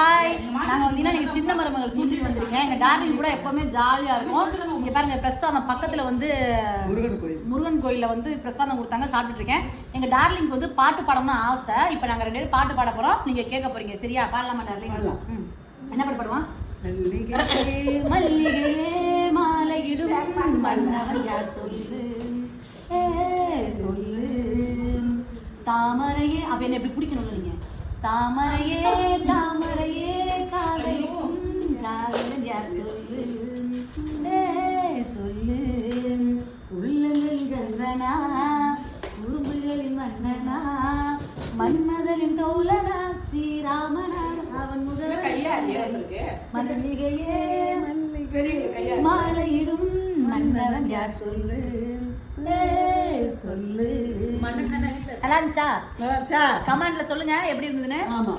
Hi நாங்கள் வந்தீங்கன்னா நீங்கள் சின்ன மருமகள் சுந்தரி வந்திருக்கேன். எங்கள் டார்லிங் கூட எப்போவுமே ஜாலியாக இருக்கும். இங்கே பாருங்க பிரசாதம் பக்கத்தில் வந்து முருகன் கோயில். முருகன் கோயிலில் வந்து பிரசாதம் கொடுத்தாங்க சாப்பிட்டுட்டு இருக்கேன். எங்கள் டார்லிங்க்கு வந்து பாட்டு பாடணும்னு ஆசை. இப்போ நாங்கள் ரெண்டு பேரும் பாட்டு பாட போகிறோம் நீங்கள் கேட்க போறீங்க. சரியா? பாடலாமா டார்லிங் என்ன பாட்டு பாடுவான் மல்லிகையே மல்லிகையே மாலையிடும் மன்னவன் யார் சொல்லு? சொல்லு. தாமரையே அப்ப என்ன எப்படி பிடிக்கணும் நீங்க தாமரையே தாமரையே யார் சொல்லு சொல்லு உள்ளங்களில் கந்தனா உரும்புகளின் மன்னனா மன்மதலின் தோழனா ஸ்ரீராமனா அவன் முதல் மல்லிகையே மாலையிடும் மன்னவன் யார் சொல்லு சொல்லு நல்லா இருந்துச்சா? கமெண்ட்ல சொல்லுங்க எப்படி இருந்ததுன்னு? ஆமா.